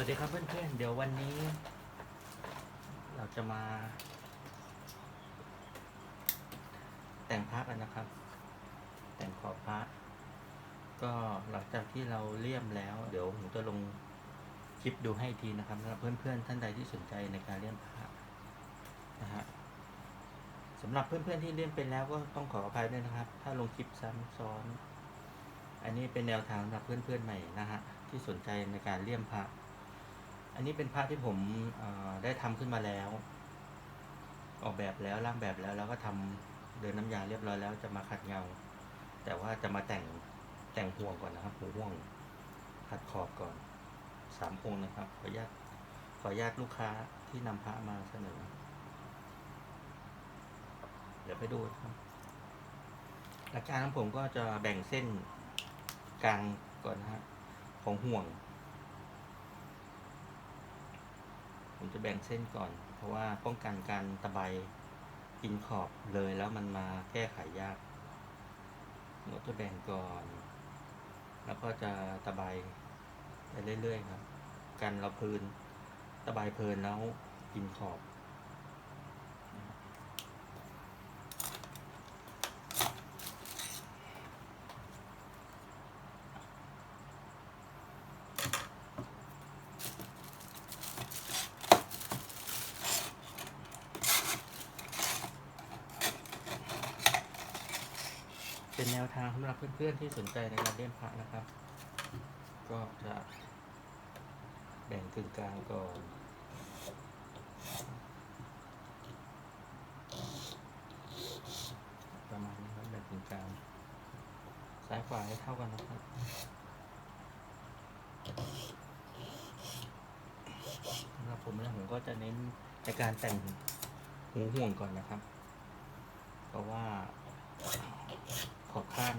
วัสดีครับเพื่อนๆ เดี๋ยววันนี้ เราจะมา แต่งพระกันนะครับ แต่งขอบพระ ก็หลังจากที่เราเลี่ยมแล้ว เดี๋ยวผมจะลงคลิปดูให้ทีนะครับสำหรับเพื่อนๆ ท่านใดที่สนใจในการเลี่ยมพระนะฮะสำหรับเพื่อนๆที่เลี่ยมเป็นแล้วก็ต้องขออภัยด้วยนะครับ ถ้าลงคลิปซ้ำซ้อน อันนี้เป็นแนวทางสำหรับเพื่อนๆใหม่นะฮะที่สนใจในการเลี่ยมพระ อันนี้เป็นพระที่ผมได้ทำขึ้นมาแล้ว ออกแบบแล้วร่างแบบแล้วแล้วก็ทำเดินน้ำยาเรียบร้อยแล้วจะมาขัดเงา แต่ว่าจะมาแต่งแต่งห่วงก่อนนะครับหัวห่วงขัดขอบก่อนสามองค์นะครับ ขออนุญาตขออนุญาตลูกค้าที่นำพระมาเสนอ เดี๋ยวไปดูครับหลักการของผมก็จะแบ่งเส้นกลางก่อนนะฮะของห่วง ผมจะแบ่งเส้นก่อน เพราะว่าป้องกันการตะไบกินขอบเลยแล้วมันมาแก้ไขยากผมก็จะแบ่งก่อน แล้วก็จะตะไบไปเรื่อยๆครับ กันเราเพลินตะไบเพลินแล้วกินขอบ เป็นแนวทางสำหรับเพื่อนๆที่สนใจในการเล่นพระนะครับ ก็จะแบ่งกึ่งกลางก่อนประมาณนี้ครับแบ่งกึ่งกลางซ้ายขวาให้เท่ากันนะครับสำหรับผมนะผมก็จะเน้นในการแต่งหูห่วงก่อนนะครับ เพราะว่า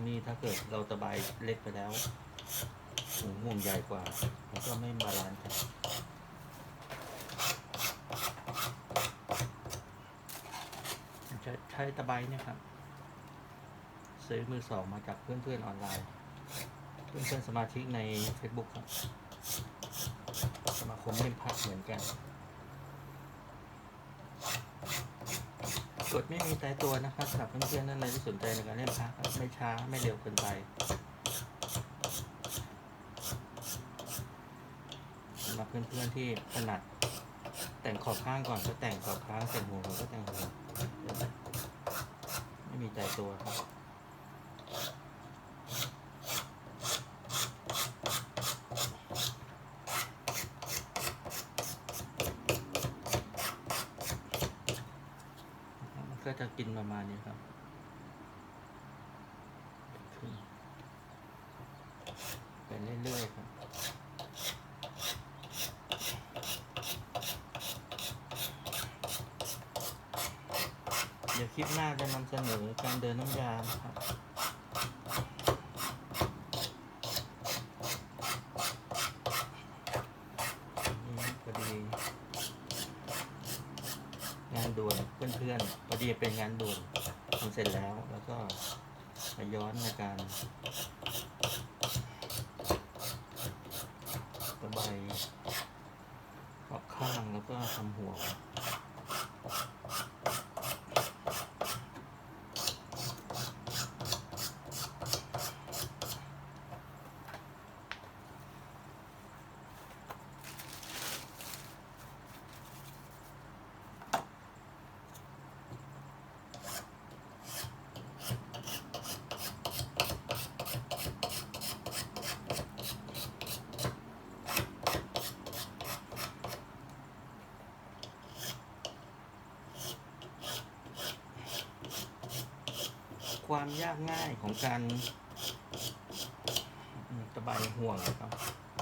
นี่ถ้าเกิดเราตะไบเล็กไปแล้วหูห่วงใหญ่กว่ามันก็ไม่บาลานซ์กันใช้ใช้ตะไบเนี่ยครับ ซื้อมือสองมาจากเพื่อนๆออนไลน์ เพื่อนๆสมาชิกใน Facebook ครับ สมาคมเล่นพักเหมือนกัน กดไม่มีตายตัวนะครับสำหรับเพื่อนๆท่านใดที่สนใจในการเล่นพระครับไม่ช้าไม่เร็วเกินไปสำหรับเพื่อนๆที่ถนัด แต่งขอบข้างก่อนก็แต่งขอบข้างแต่งหัวก็แต่งหัวไม่มีใจตัวครับมันก็จะกิน ประครับขึ้นไปเรื่อยๆครับเดี๋ยวคลิปหน้าจะนำเสนอการเดินน้ำยาครับนี่พอดี งานด่วนเพื่อนๆพอดีเป็นงานด่วนทำเสร็จแล้ว แล้วก็มาย้อนในการตะไบขอบข้างแล้วก็ทำหัว ความยากง่ายของการตะไบห่วงนะครับ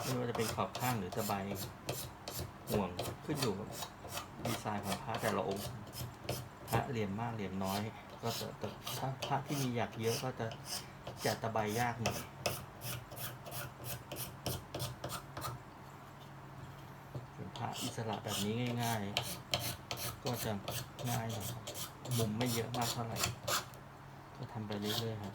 ไม่ว่าจะเป็นขอบข้างหรือตะไบห่วงขึ้นอยู่กับดีไซน์ของพระแต่ละองค์พระเหลี่ยมมากเหลี่ยมน้อย ก็จะถ้าพระที่มีหยักเยอะก็จะจะตะไบยากหน่อยส่วนพระอิสระแบบนี้ง่าย ๆ ก็จะง่ายหน่อยมุมไม่เยอะมากเท่าไหร่ ก็ทำไปเรื่อยๆครับ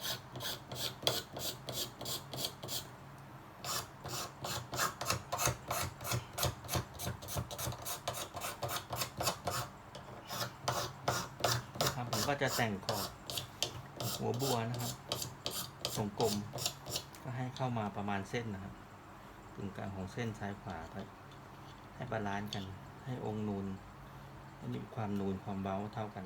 ครับผมก็จะแต่งขอบหัวบัวนะครับทรงกลม ก็ให้เข้ามาประมาณเส้นนะครับตรงกลางของเส้นซ้ายขวาไปให้บาลานซ์กัน ให้องค์นูนให้มีความนูนความเบ้าเท่ากัน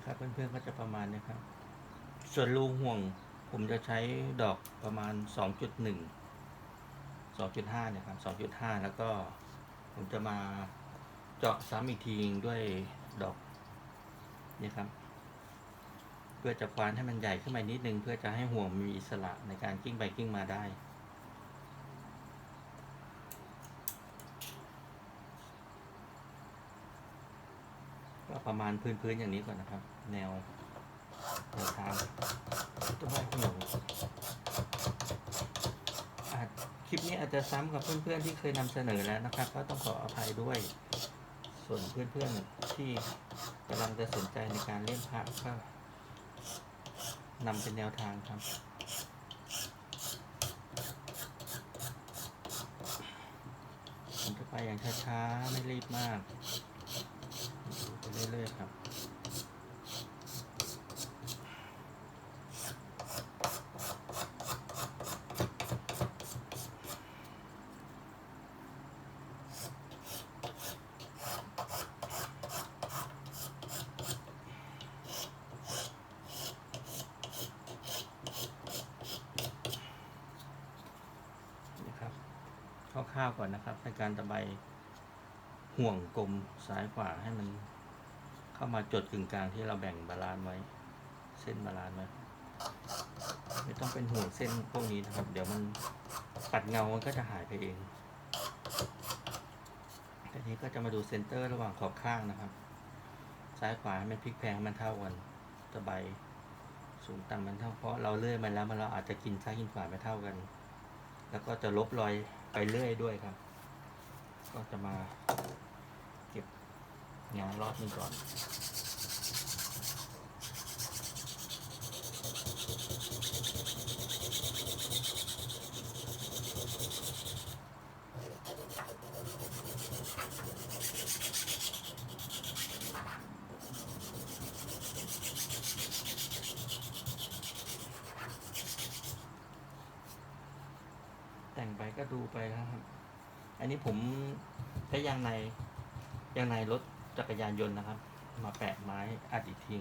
นะครับ เพื่อนๆก็จะประมาณนี้ครับ ส่วนรูห่วงผมจะใช้ดอกประมาณ 2.1 2.5เนี่ยครับ2.5 แล้วก็ผมจะมาเจาะซ้ำอีกทีด้วยดอกนี่ครับ เพื่อจะควานให้มันใหญ่ขึ้นมานิดนึง เพื่อจะให้ห่วงมีอิสระในการกิ้งไปกิ้งมาได้ ก็ประมาณพื้นๆอย่างนี้ก่อนนะครับ แนวแนวทางตัวใบห่วงอาจคลิปนี้อาจจะซ้ำกับเพื่อนๆที่เคยนำเสนอแล้วนะครับ ก็ต้องขออภัยด้วย ส่วนเพื่อนๆที่กำลังจะสนใจในการเล่นพระก็นำเป็นแนวทางครับผมจะไปอย่างช้าๆไม่รีบมาก เรื่อยๆครับนะครับคร่าวๆก่อนนะครับในการตะไบห่วงกลมซ้ายขวาให้มัน เข้ามาจดกึ่งกลางที่เราแบ่งบาลานซ์ไว้ เส้นบาลานซ์ไว้ไม่ต้องเป็นห่วงเส้นพวกนี้นะครับ เดี๋ยวมันปัดเงามันก็จะหายไปเองทีนี้ก็จะมาดูเซนเตอร์ระหว่างขอบข้างนะครับ ซ้ายขวาให้มันพลิกแพงให้มันเท่ากันตะไบสูงต่ำมันเท่าเพราะเราเลื่อยมันแล้วมันเราอาจจะกินซ้ายกินขวาไม่เท่ากัน แล้วก็จะลบรอยไปเรื่อยด้วยครับ ก็จะมา งานรอบนี้ก่อนแต่งไปก็ดูไปครับ อันนี้ผมใช้ยางในยางในรถ จักรยานยนต์นะครับ มาแปะไม้อัดอีกที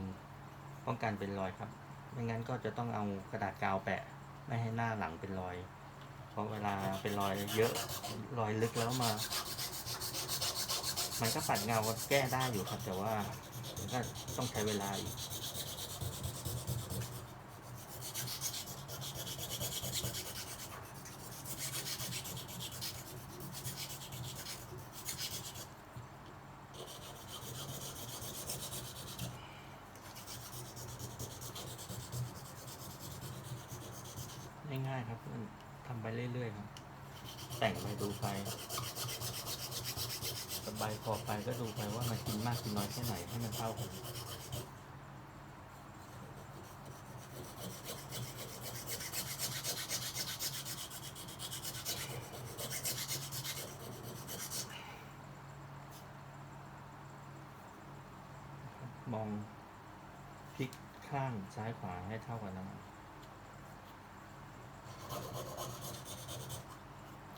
ป้องกันเป็นรอยครับ ไม่งั้นก็จะต้องเอากระดาษกาวแปะไม่ให้หน้าหลังเป็นรอย เพราะเวลาเป็นรอยเยอะรอยลึกแล้วมา มันก็ปัดเงาแก้ได้อยู่ครับ แต่ว่าก็ต้องใช้เวลาอีก ง่ายๆครับเพื่อนทำไปเรื่อยๆครับ แต่งไปดูไปสบายพอไปก็ดูไปว่ามันกินมากกินน้อยแค่ไหนให้มันเท่ากัน มองพลิกข้างซ้ายขวาให้เท่ากันนะครับ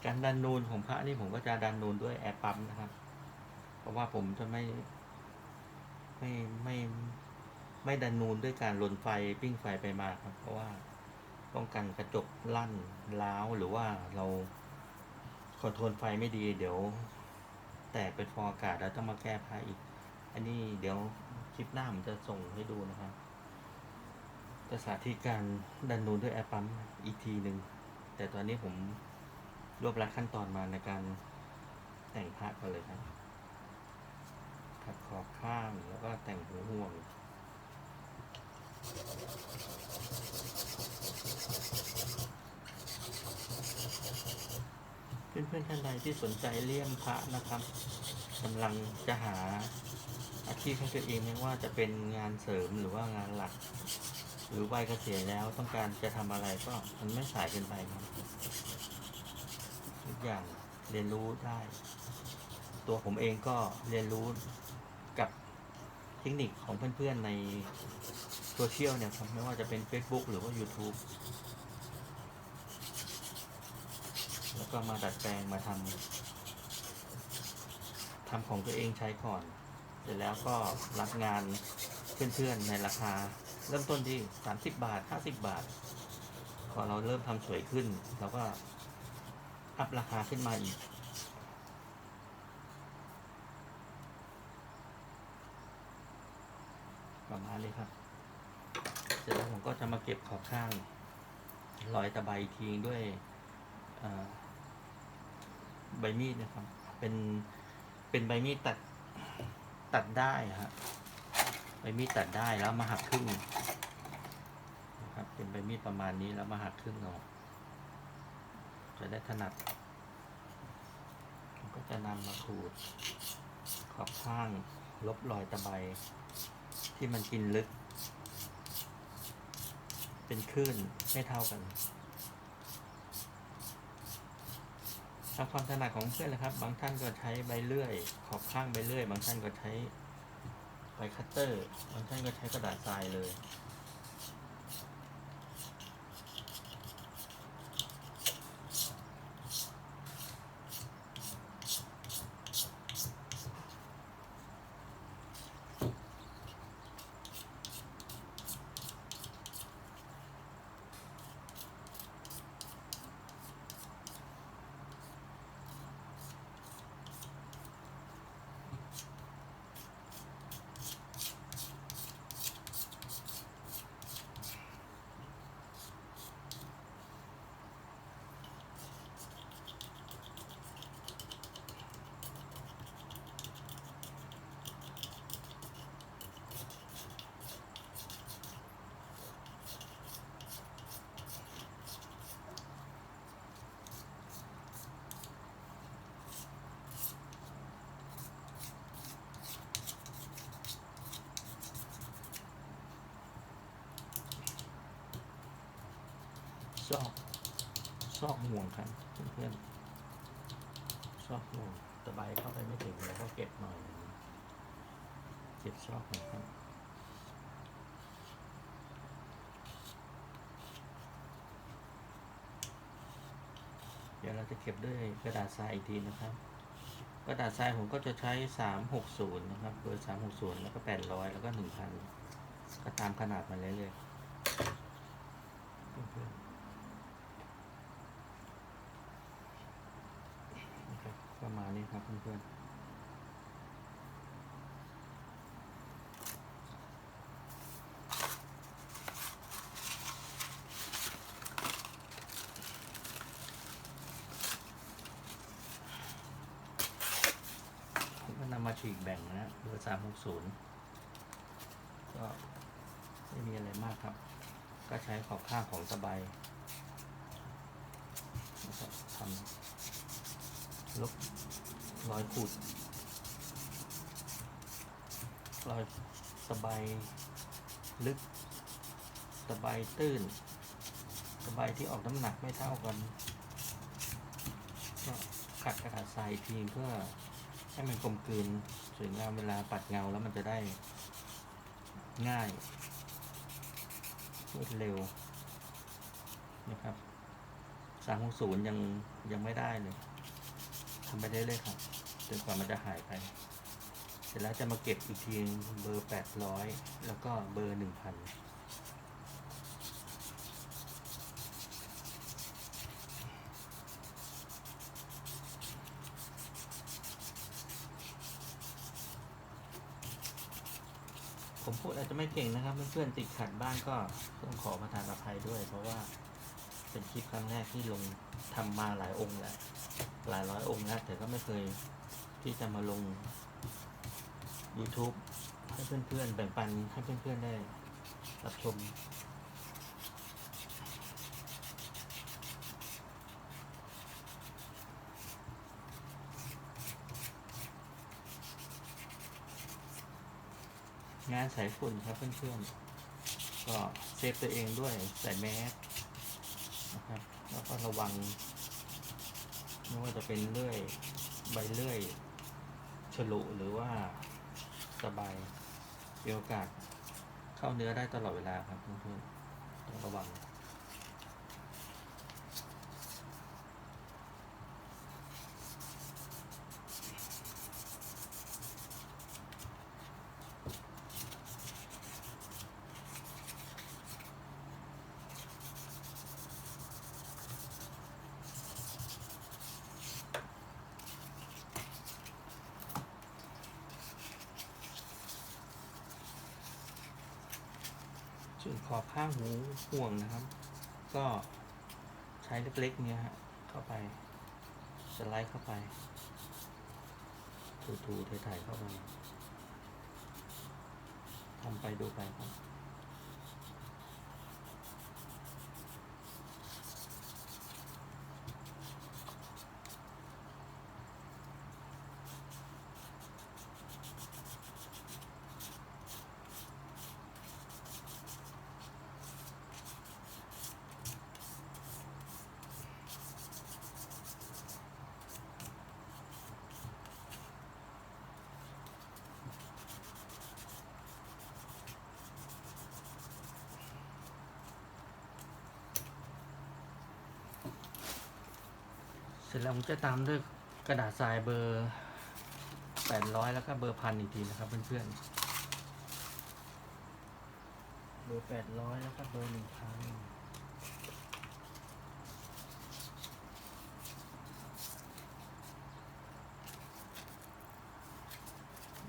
การดันนูนของพระนี่ผมก็จะดันนูนด้วยแอร์ปั๊มนะครับ เพราะว่าผมจะไม่ ไม่ไม่ไม่ดันนูนด้วยการลนไฟปิ้งไฟไปมาครับ เพราะว่าป้องกันกระจกลั่นร้าวหรือว่าเราคอนโทรลไฟไม่ดี เดี๋ยว แตกเป็นฟองอากาศแล้วต้องมาแก้ผ้าอีก อันนี้เดี๋ยว คลิปหน้าผมจะส่งให้ดูนะครับจะสาธิตการดันนูนด้วยแอร์ปั๊มอีกทีหนึ่งแต่ตอนนี้ผมรวบรัดขั้นตอนมาในการแต่งพระกันเลยครับขัดขอบข้างแล้วก็แต่งหัวห่วงเพื่อนๆท่านใดที่สนใจเลี่ยมพระนะครับกำลังจะหา อาชีพของตัวเองไม่ว่าจะเป็นงานเสริมหรือว่างานหลัก หรือวัยเกษียณแล้วต้องการจะทำอะไรก็มันไม่สายเกินไปครับทุกอย่างเรียนรู้ได้ ตัวผมเองก็เรียนรู้กับเทคนิคของเพื่อนๆในโซเชียลเนี่ยครับไม่ว่าจะเป็น Facebook หรือว่า YouTube แล้วก็มาดัดแปลงมาทำทำของตัวเองใช้ก่อน เสร็จแล้วก็รับงานเพื่อนๆในราคา เริ่มต้นที่ 30 บาท 50 บาท พอเราเริ่มทำสวยขึ้นเราก็อัพราคาขึ้นมาอีก ประมาณนี้ครับ เสร็จแล้วผมก็จะมาเก็บขอบข้างรอยตะไบอีกทีด้วยใบมีดนะครับ เป็นเป็นใบมีดตัด ตัดได้ฮะใบมีดตัดได้แล้วมาหักครึ่งนะครับเป็นใบมีดประมาณนี้แล้วมาหักครึ่งออกจะได้ถนัดก็จะนำมาขูด ขอบข้างลบรอยตะไบที่มันกินลึก เป็นคลื่นไม่เท่ากัน ตามความถนัดของเพื่อนเลยครับ บางท่านก็ใช้ใบเลื่อย ขอบข้างใบเลื่อย บางท่านก็ใช้ใบคัตเตอร์ บางท่านก็ใช้กระดาษทรายเลย ซอกซอกห่วงครับเพื่อนๆซอกห่วงตะไบเข้าไปไม่ถึงแล้วก็เก็บหน่อยเก็บซอกหน่อยครับเดี๋ยวเราจะเก็บด้วยกระดาษทรายอีกทีนะครับกระดาษทรายผมก็จะใช้ 360 นะครับเบอร์360 แล้วก็ 800 แล้วก็ 1,000 ก็ตามขนาดมาเรื่อยๆเพื่อนๆนะครับประมาณ นี้ครับเพื่อนๆผมก็นำมาฉีกแบ่งนะเบอร์360ก็ไม่มีอะไรมากครับ ก็ใช้ขอบข้างของตะไบแล้วก็ทำลบ รอยขูดรอยตะไบลึกตะไบตื้นตะไบที่ออกน้ำหนักไม่เท่ากันก็ขัดกระดาษทรายทีเพื่อให้มันกลมกลืนสวยงามเวลาปัดเงาแล้วมันจะได้ง่ายรวดเร็วนะครับสามหกศูนย์ยังยังไม่ได้เลย ทำไปเรื่อยครับจนกว่ามันจะหายไป เสร็จแล้วจะมาเก็บอีกทีเบอร์แปดร้อยแล้วก็เบอร์หนึ่งพันผมพูดอาจจะไม่เก่งนะครับเพื่อนๆติดขัดบ้างก็ต้องขอประทานอภัยด้วย เพราะว่าเป็นคลิปครั้งแรกที่ลงทำมาหลายองค์แล้ว หลายร้อยองค์แล้วแต่ก็ไม่เคยที่จะมาลง YouTube ให้เพื่อนๆแบ่งปันให้เพื่อนๆได้รับชมงานสายฝุ่นครับเพื่อนๆ ก็เซฟตัวเองด้วยใส่แมสนะครับ แล้วก็ระวัง ไม่ว่าจะเป็นเลื่อยใบเลื่อยฉลุหรือว่าสบายมีโอกาสเข้าเนื้อได้ตลอดเวลาครับเพื่อนๆต้องระวัง ส่วนขอบข้างหูห่วงนะครับ ก็ใช้เล็กๆเนี่ยฮะเข้าไปสไลด์เข้าไป ถูๆถ่ายๆเข้าไปทำไปดูไปครับ สร็จแล้วผมจะตามด้วยกระดาษทรายเบอร์ 800 แล้วก็เบอร์พันอีกทีนะครับเพื่อนๆ เบอร์ 800 แล้วก็เบอร์ 1000นี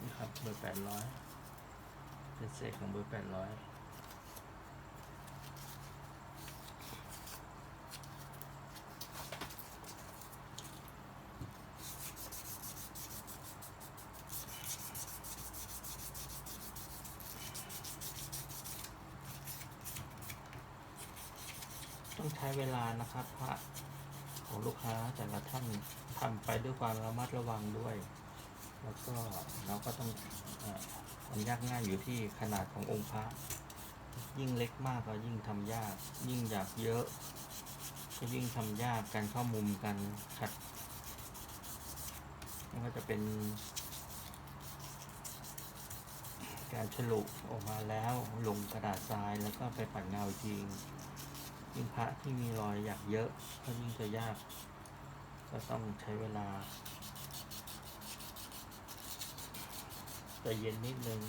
่ครับเบอร์800เป็นเศษของเบอร์800 ต้องใช้เวลานะครับพระของลูกค้าแต่ละท่านทำไปด้วยความระมัดระวังด้วย แล้วก็เราก็ต้องเออความยากง่ายอยู่ที่ขนาดขององค์พระ ยิ่งเล็กมากก็ยิ่งทำยาก ยิ่งอยากเยอะก็ยิ่งทำยากการเข้ามุมกันขัดม่ว่าจะเป็นการฉลุออกมาแล้วลงกระดาษทรายแล้วก็ไปปัดเงาอีกที ยิ่งพระที่มีรอยหยักเยอะก็ยิ่งจะยาก ก็ต้องใช้เวลาใจเย็นนิดนึง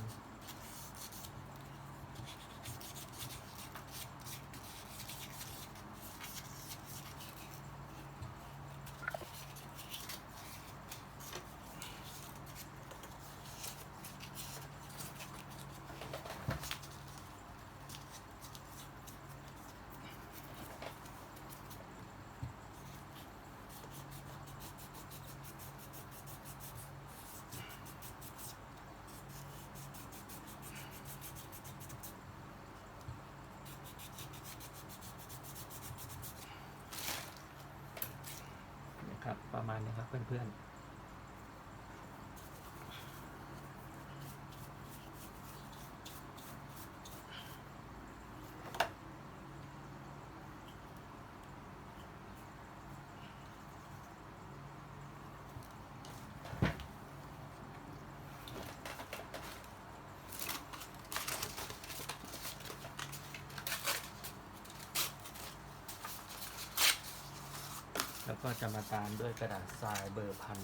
แล้วก็จะมาตามด้วยกระดาษทรายเบอร์พัน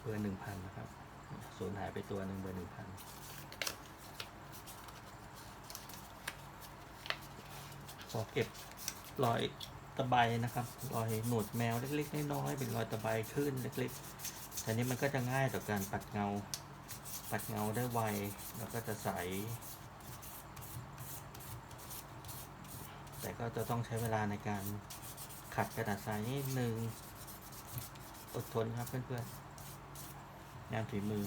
เบอร์หนึ่งพันนะครับสูญหายไปตัวหนึ่งเบอร์หนึ่งพันขอเก็บรอยตะไบนะครับรอยหนวดแมวเล็กๆน้อยๆเป็นรอยตะไบขึ้นเล็กๆแต่นี้มันก็จะง่ายต่อการปัดเงา ปัดเงาได้ไวแล้วก็จะใส แต่ก็จะต้องใช้เวลาในการ ขัดกระดาษทรายนิดนึงอดทนครับเพื่อนๆงานฝีมือ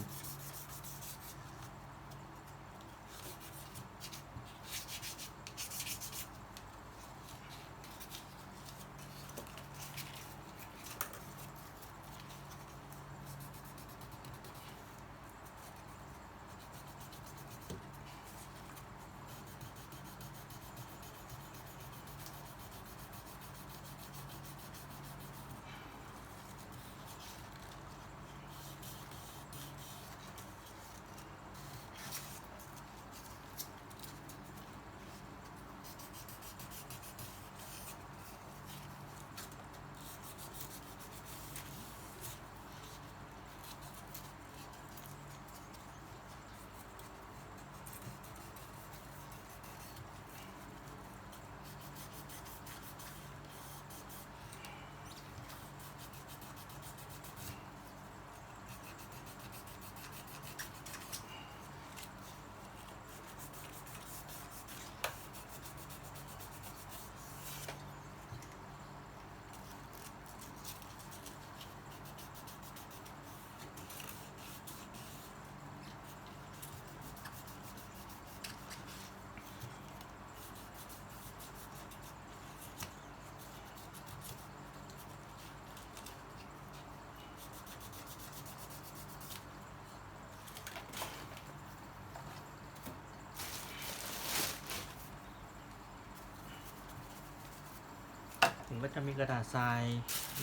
ก็จะมีกระดาษทราย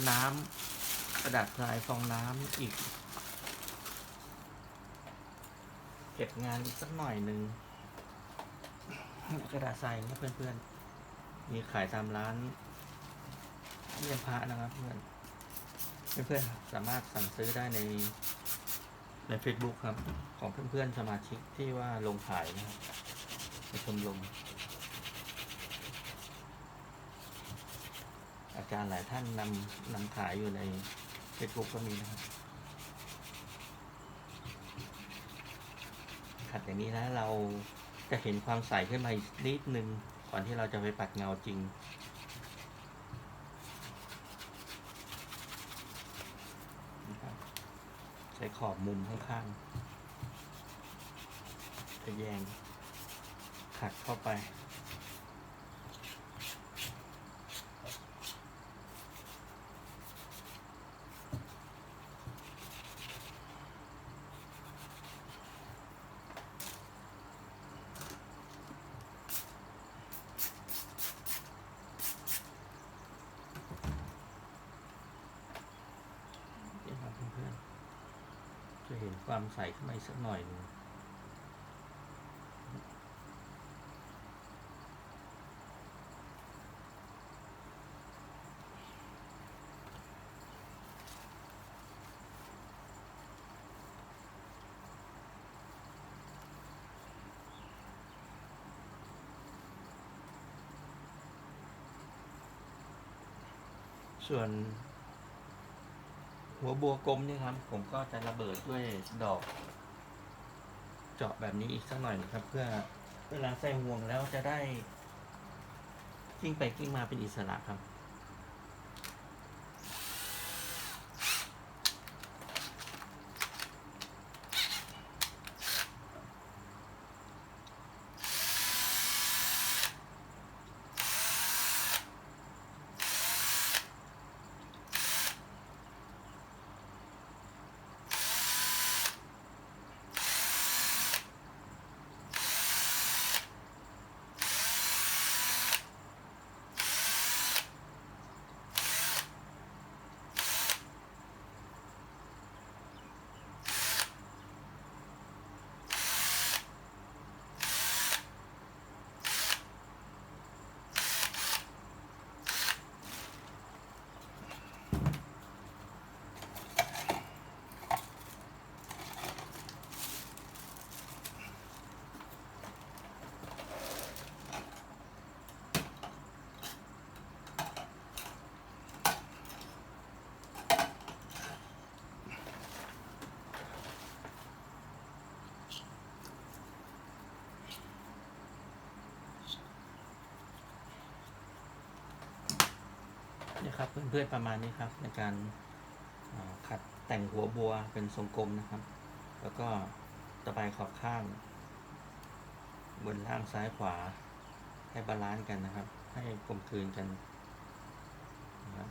น้ำกระดาษทรายฟองน้ำอีก เก็บงานอีกสักหน่อยหนึ่งกระดาษทรายนะเพื่อนๆ มีขายตามร้านเยี่ยมพระนะครับเพื่อนเพื่อนๆสามารถสั่งซื้อได้ในใน Facebook ครับ ของเพื่อนๆสมาชิกที่ว่าลงขายนะครับในชมรม อา จารย์หลายท่านนำนำขายอยู่ใน Facebook ก็มีนะครับ ขัดอย่างนี้แล้วเราจะเห็นความใสขึ้นมาอีกนิดนึงก่อนที่เราจะไปปัดเงาจริงนะครับใช้ขอบมุมข้างๆทะแยงขัดเข้าไป นี่ครับเพื่อนๆ จะเห็นความใสักหน่อยนึงส่วน หัวบัวกลมนี่ครับ ผมก็จะระเบิดด้วยดอก จาะแบบนี้อีกสักหน่อยนะครับ เพื่อเวลาใส่ห่วงแล้วจะได้กิ้งไปกิ้งมาเป็นอิสระครับ นี่ยครับเพื่อนๆประมาณนี้ครับ ในการขัดแต่งหัวบัวเป็นทรงกลมนะครับ แล้วก็ตะไบขอบข้าง บนล่างซ้ายขวา ให้บาลานซ์กันนะครับ ให้กลมกลืนกันนะครับ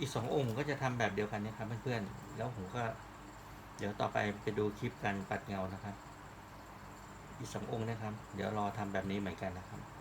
อีกสององค์ก็จะทำแบบเดียวกันนะครับเพื่อนๆแล้วผมก็ เดี๋ยวต่อไปไปดูคลิปการปัดเงานะครับ อีกสององค์นะครับ เดี๋ยวรอทำแบบนี้เหมือนกันนะครับ